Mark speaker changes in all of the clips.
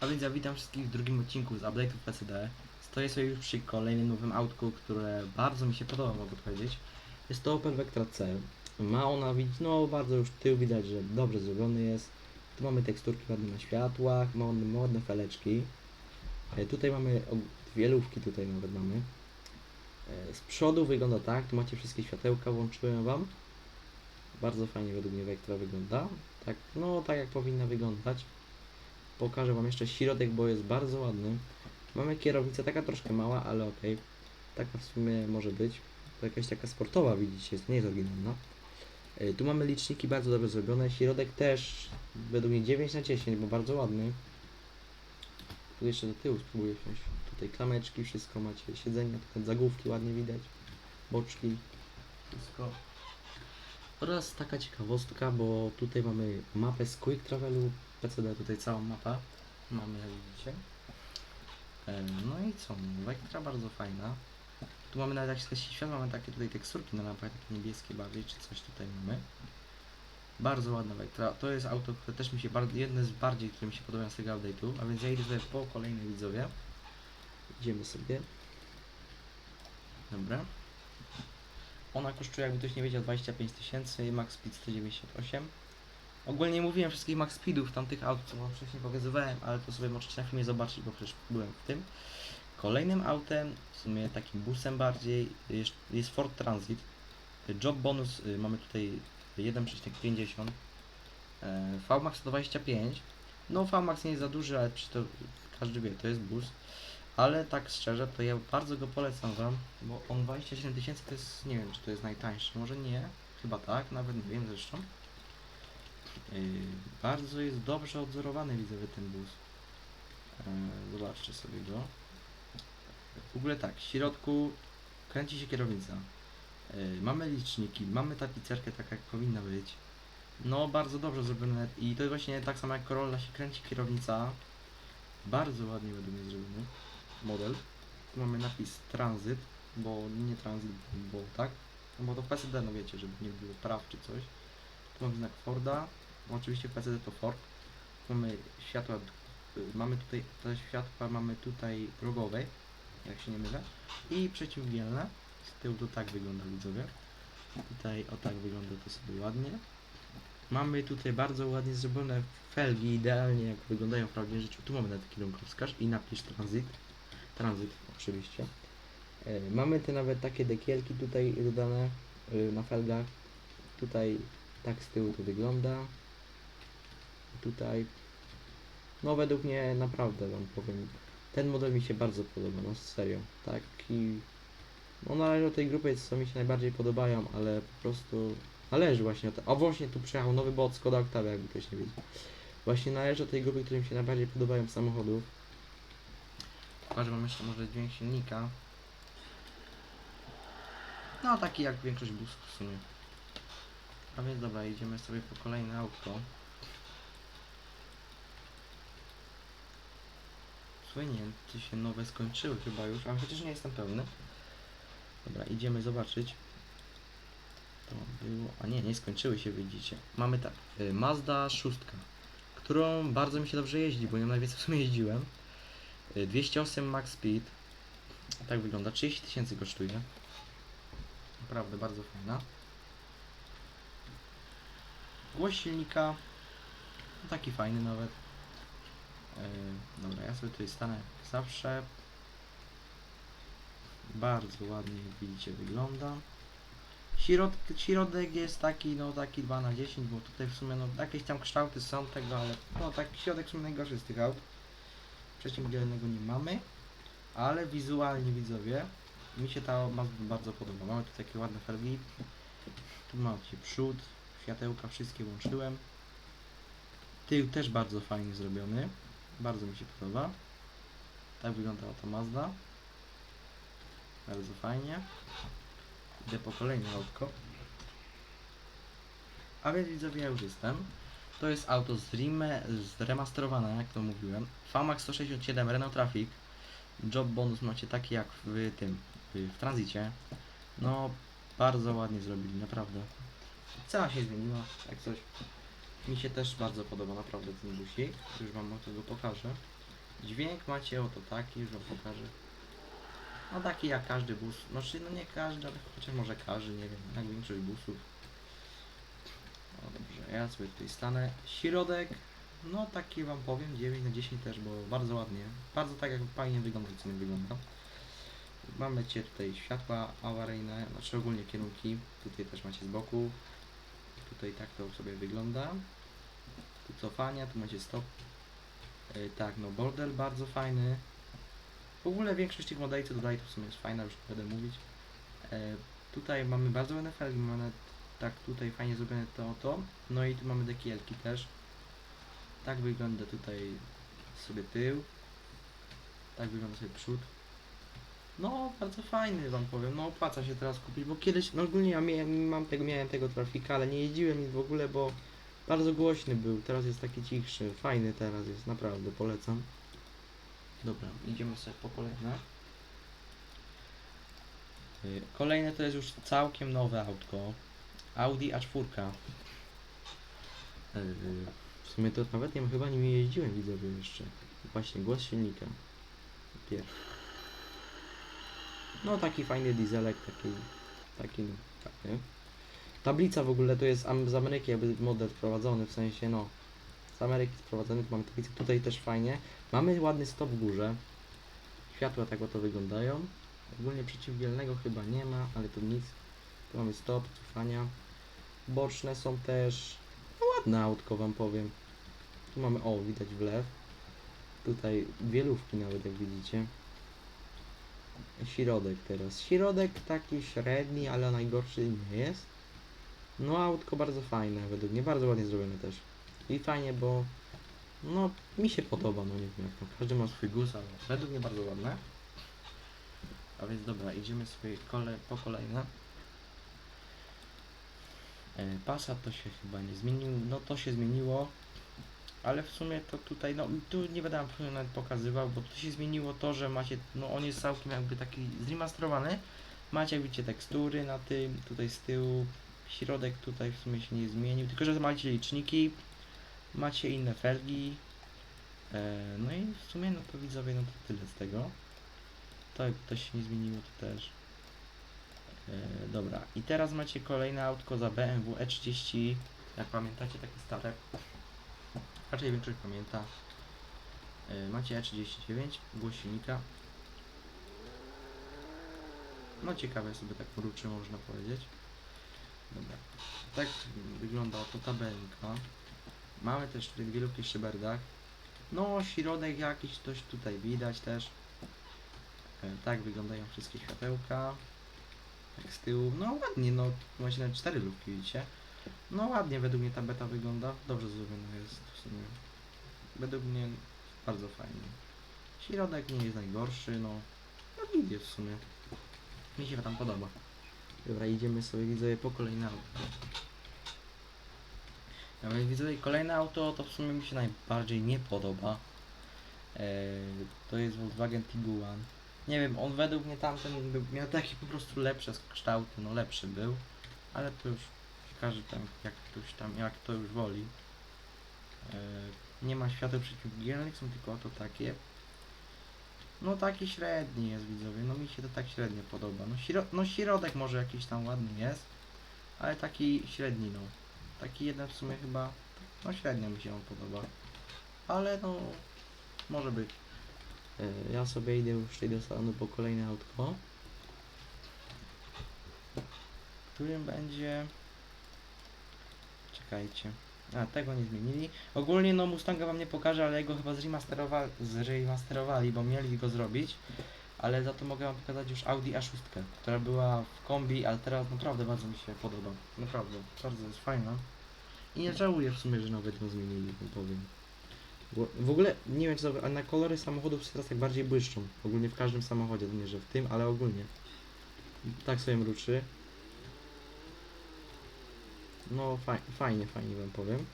Speaker 1: A więc ja witam wszystkich w drugim odcinku z update'ów PCD. Stoję sobie już przy kolejnym nowym autku, które bardzo mi się podoba, mogę powiedzieć. Jest to Opel Vectra C. Ma ona, no bardzo już tył widać, że dobrze zrobiony jest. Tu mamy teksturki ładne na światłach, ma on ładne feleczki. E, tutaj mamy dwie lufki, tutaj nawet mamy. E, z przodu wygląda tak, tu macie wszystkie światełka, włączyłem wam. Bardzo fajnie według mnie Vectra wygląda. Tak, no tak jak powinna wyglądać. Pokażę Wam jeszcze środek, bo jest bardzo ładny. Mamy kierownicę, taka troszkę mała, ale okej. Taka w sumie może być. To jakaś taka sportowa, widzicie, jest, nie jest oryginalna. Y, Tu mamy liczniki bardzo dobrze zrobione. Środek też według mnie 9 na 10, bo bardzo ładny. Tu jeszcze do tyłu spróbuję wsiąść. Tutaj klameczki, wszystko macie. Siedzenia, tutaj zagłówki ładnie widać. Boczki. Wszystko. Oraz taka ciekawostka, bo tutaj mamy mapę z Quick Travelu, PCD, tutaj całą mapę mamy, jak widzicie. E, No i co, Vectra bardzo fajna. Tu mamy nawet jak się świat, mamy takie tutaj teksturki na lampach, takie niebieskie bardziej, czy coś tutaj mamy. Bardzo ładna Vectra. To jest auto, które też mi się bardzo, jedne z bardziej, które mi się podobają z tego update'u, a więc ja idę sobie po kolejne widzowie. Idziemy sobie. Dobra. Ona kosztuje, jakby ktoś nie wiedział, 25 tysięcy, max speed 198. Ogólnie mówiłem wszystkich max speedów tamtych aut, co wam wcześniej pokazywałem, ale to sobie możecie na filmie zobaczyć, bo przecież byłem w tym. Kolejnym autem, w sumie takim busem bardziej, jest, Ford Transit. Job bonus y, mamy tutaj 1,50. E, VMAX 125. No VMAX nie jest za duży, ale przy to każdy wie, to jest bus. Ale tak szczerze, to ja bardzo go polecam wam, bo on 27 tysięcy to jest, nie wiem czy to jest najtańszy, może nie, chyba tak, nawet nie wiem zresztą. Yy, bardzo jest dobrze odzorowany widzowie ten bus. Yy, zobaczcie sobie go. W ogóle tak, w środku kręci się kierownica. Yy, mamy liczniki, mamy tapicerkę tak jak powinna być. No bardzo dobrze zrobione i to jest właśnie tak samo jak Corolla się kręci kierownica. Bardzo ładnie według mnie zrobiony model. Tu mamy napis Transit, bo nie Transit, bo tak. No bo to w PCD, no wiecie, żeby nie było praw czy coś. Tu mamy znak Forda, oczywiście w PCD to Ford. Mamy światła, y, mamy tutaj te światła, mamy tutaj rogowe, jak się nie mylę. I przeciwdzielne. Z tyłu to tak wygląda widzowie. Tutaj o tak wygląda to sobie ładnie. Mamy tutaj bardzo ładnie zrobione felgi, idealnie jak wyglądają w prawdziwym życiu. Tu mamy nawet kierunkowskaz i napis Transit. Transit oczywiście. E, mamy te nawet takie dekielki tutaj dodane y, na felgach. Tutaj tak z tyłu to wygląda. Tutaj. No według mnie naprawdę wam powiem. Ten model mi się bardzo podoba, no serio. Taki. No należy do tej grupy, co mi się najbardziej podobają, ale po prostu należy właśnie o te... A właśnie tu przyjechał nowy bot Skoda Octavia, jakby ktoś nie wiedział. Właśnie należy do tej grupy, które mi się najbardziej podobają samochodów. Pokażę wam jeszcze może dźwięk silnika. No taki jak większość busów w sumie. A więc dobra, idziemy sobie po kolejne auto. Czy się nowe skończyły chyba już, ale chociaż nie jestem pewny. Dobra, idziemy zobaczyć. To było... A nie, nie skończyły się, widzicie. Mamy tak, y, Mazda 6, którą bardzo mi się dobrze jeździ, bo nią najwięcej w sumie jeździłem. Y, 208 max speed. Tak wygląda, 30 tysięcy kosztuje. Naprawdę bardzo fajna. Głos silnika. Taki fajny nawet. Yy, dobra, ja sobie tutaj stanę jak zawsze. Bardzo ładnie jak widzicie wygląda. Środ, środek jest taki, no taki 2 na 10, bo tutaj w sumie no jakieś tam kształty są tego, ale no tak środek w sumie najgorszy z tych aut. Przeciwdzielnego nie mamy, ale wizualnie widzowie mi się ta Mazda bardzo podoba. Mamy tu takie ładne felgi. Tu macie przód, światełka wszystkie włączyłem. Tył też bardzo fajnie zrobiony. Bardzo mi się podoba. Tak wygląda ta Mazda. Bardzo fajnie. Idę po kolejne autko. A więc widzowie, ja już jestem. To jest auto zreme, zremasterowane, jak to mówiłem. VMAX 167 Renault Traffic. Job bonus macie taki jak w tym, w, tranzycie. No, bardzo ładnie zrobili, naprawdę. Cała się zmieniła, jak coś. Mi się też bardzo podoba naprawdę ten busik. Już wam tego pokażę. Dźwięk macie oto taki, już wam pokażę. No taki jak każdy bus. Znaczy no nie każdy, ale chociaż może każdy, nie wiem, jak większość busów. No dobrze, ja sobie tutaj stanę. Środek, no taki wam powiem, 9 na 10 też, bo bardzo ładnie. Bardzo tak jak fajnie wygląda, co nie wygląda. Mamy cię tutaj światła awaryjne, znaczy ogólnie kierunki. Tutaj też macie z boku. Tutaj tak to sobie wygląda. Tu cofania, tu macie stop. Yy, tak, no bordel bardzo fajny. W ogóle większość tych modeli, co dodaję, to w sumie jest fajna, już będę mówić. E, tutaj mamy bardzo ładne felgi, mamy tak tutaj fajnie zrobione to, to. No i tu mamy dekielki też. Tak wygląda tutaj sobie tył. Tak wygląda sobie przód. No, bardzo fajny wam powiem. No opłaca się teraz kupić, bo kiedyś, no ogólnie ja miałem, mam tego, miałem tego trafika, ale nie jeździłem nic w ogóle, bo bardzo głośny był. Teraz jest taki cichszy. Fajny teraz jest, naprawdę polecam. Dobra, idziemy sobie po kolejne. Y, Kolejne to jest już całkiem nowe autko. Audi A4. Y, W sumie to nawet nie chyba nim jeździłem widzowie jeszcze. Właśnie głos silnika. Pierwszy. No taki fajny dieselek, taki, taki no, fajny. Tablica w ogóle to jest z Ameryki jakby model wprowadzony, w sensie no z Ameryki sprowadzony, tu mamy tablicę, tutaj też fajnie. Mamy ładny stop w górze. Światła tak oto wyglądają. Ogólnie przeciwwielnego chyba nie ma, ale to nic. Tu mamy stop, cofania. Boczne są też. No ładne autko wam powiem. Tu mamy, o widać wlew. Tutaj wielówki nawet jak widzicie. Środek teraz. Środek taki średni, ale najgorszy nie jest. No autko bardzo fajne według mnie, bardzo ładnie zrobione też. I fajnie, bo no mi się podoba, no nie wiem jak tam, każdy ma swój gust, ale według mnie bardzo ładne. A więc dobra, idziemy sobie kole, po kolejne. E, Passat to się chyba nie zmienił, no to się zmieniło, ale w sumie to tutaj, no tu nie będę wam nawet pokazywał, bo tu się zmieniło to, że macie, no on jest całkiem jakby taki zremasterowany, macie jak widzicie tekstury na tym, tutaj z tyłu, środek tutaj w sumie się nie zmienił, tylko że macie liczniki, macie inne felgi, e, no i w sumie no to widzowie, no to tyle z tego. To to się nie zmieniło, to też. E, dobra, i teraz macie kolejne autko za BMW E30, jak pamiętacie, takie stare. Raczej większość pamięta. E, macie E39, głos silnika. No ciekawe sobie tak poruczy, można powiedzieć. Dobra, tak wygląda oto tabelka. Mamy też tutaj dwie lubki w. No, środek jakiś coś tutaj widać też. E, tak wyglądają wszystkie światełka. Tak z tyłu. No ładnie, no właśnie na cztery lubki widzicie. No ładnie według mnie ta beta wygląda. Dobrze zrobiona jest w sumie. Według mnie bardzo fajnie. Środek nie jest najgorszy, no. No jest w sumie. Mi się tam podoba. Dobra, idziemy sobie widzowie po kolejne auto. A więc widzowie, kolejne auto to w sumie mi się najbardziej nie podoba. Eee, to jest Volkswagen Tiguan. Nie wiem, on według mnie tamten miał taki po prostu lepsze kształty, no lepszy był. Ale to już każdy tam, jak ktoś tam, jak to już woli. Eee, nie ma świateł przeciwdzielnych, są tylko oto takie. No taki średni jest widzowie, no mi się to tak średnio podoba. No, śro no środek może jakiś tam ładny jest, ale taki średni no. Taki jeden w sumie chyba, no średnio mi się on podoba. Ale no, może być. E, Ja sobie idę już tutaj do salonu po kolejne autko. Którym będzie... Czekajcie. A, tego nie zmienili. Ogólnie no Mustanga wam nie pokażę, ale jego chyba zremasterowali, zremasterowali, bo mieli go zrobić. Ale za to mogę wam pokazać już Audi A6, która była w kombi, ale teraz naprawdę bardzo mi się podoba. Naprawdę, bardzo jest fajna. I nie żałuję w sumie, że nawet ją zmienili, nie powiem. Bo w ogóle, nie wiem czy to, ale na kolory samochodów się teraz tak bardziej błyszczą. Ogólnie w każdym samochodzie, to nie że w tym, ale ogólnie. Tak sobie mruczy. No faj, fajnie, fajnie wam powiem.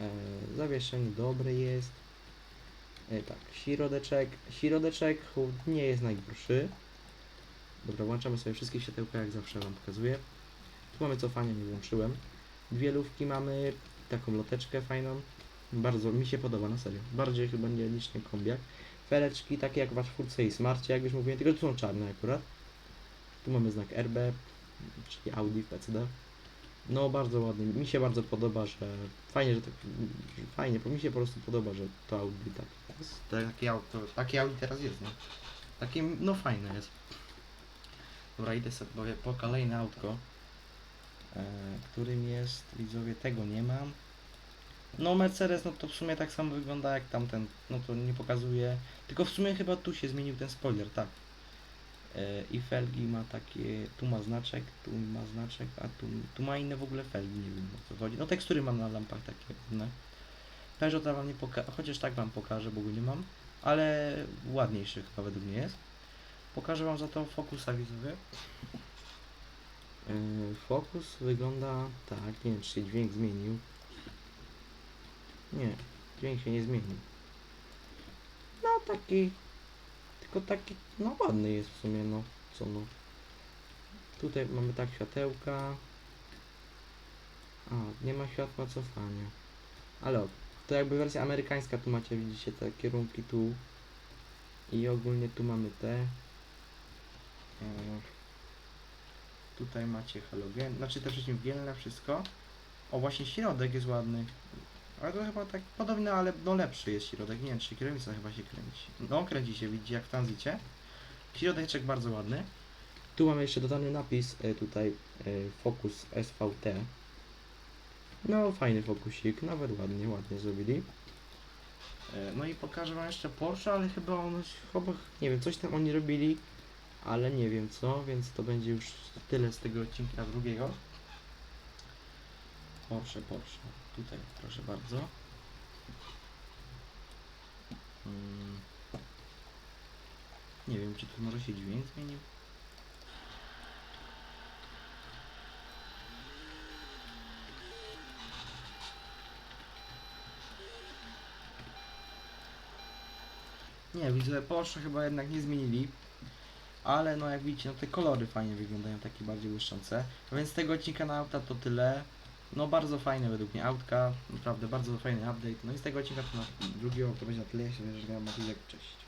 Speaker 1: E, zawieszenie dobre jest. E, tak, środeczek. Środeczek nie jest najgorszy. Dobra, włączamy sobie wszystkie światełka, jak zawsze wam pokazuję. Tu mamy cofanie, nie włączyłem. Dwie lówki mamy, taką loteczkę fajną. Bardzo mi się podoba, na serio. Bardziej chyba nie niż ten kombiak. Feleczki takie jak w Furce i Smarcie, jak już mówiłem, tylko tu są czarne akurat. Tu mamy znak RB, czyli Audi PCD. No bardzo ładny, mi się bardzo podoba, że fajnie, że tak, fajnie, bo mi się po prostu podoba, że to Audi tak. Takie auto, takie Audi teraz jest, no. Takie, no fajne jest. Dobra, idę sobie po kolejne autko, e, którym jest, widzowie, tego nie mam. No Mercedes, no to w sumie tak samo wygląda jak tamten, no to nie pokazuje, tylko w sumie chyba tu się zmienił ten spoiler, tak. E, I felgi ma takie, tu ma znaczek, tu ma znaczek, a tu, tu ma inne w ogóle felgi, nie wiem o co chodzi. No tekstury mam na lampach takie. Peugeot to wam nie pokażę, chociaż tak wam pokażę, bo go nie mam, ale ładniejszy chyba według mnie jest. Pokażę wam za to Focusa widzowie. Yy, Focus wygląda tak, nie wiem czy się dźwięk zmienił. Nie, dźwięk się nie zmienił. No taki, tylko taki, no ładny jest w sumie, no co no. Tutaj mamy tak światełka. A, nie ma światła cofania. Ale to jakby wersja amerykańska, tu macie, widzicie te kierunki tu. I ogólnie tu mamy te. E, Tutaj macie halogen, znaczy te przeciwgielne, wszystko. O, właśnie środek jest ładny. Ale to chyba tak podobny, ale no lepszy jest środek. Nie wiem, czy kierownica chyba się kręci. No, kręci się, widzicie, jak w tranzycie. Środeczek bardzo ładny. Tu mamy jeszcze dodany napis, e, tutaj e, Focus SVT. No, fajny fokusik, nawet ładnie, ładnie zrobili. E, No i pokażę wam jeszcze Porsche, ale chyba on, chyba, nie wiem, coś tam oni robili, ale nie wiem co, więc to będzie już tyle z tego odcinka drugiego. Porsche, Porsche. Tutaj, proszę bardzo. Mm. Nie wiem, czy tu może się dźwięk zmienił. Nie, widzę, Porsche chyba jednak nie zmienili. Ale no jak widzicie, no te kolory fajnie wyglądają, takie bardziej błyszczące. A więc z tego odcinka na auta to tyle. No bardzo fajne według mnie autka, naprawdę bardzo fajny update. No i z tego odcinka to na drugiego to będzie na tyle, jeśli grałem na Cześć.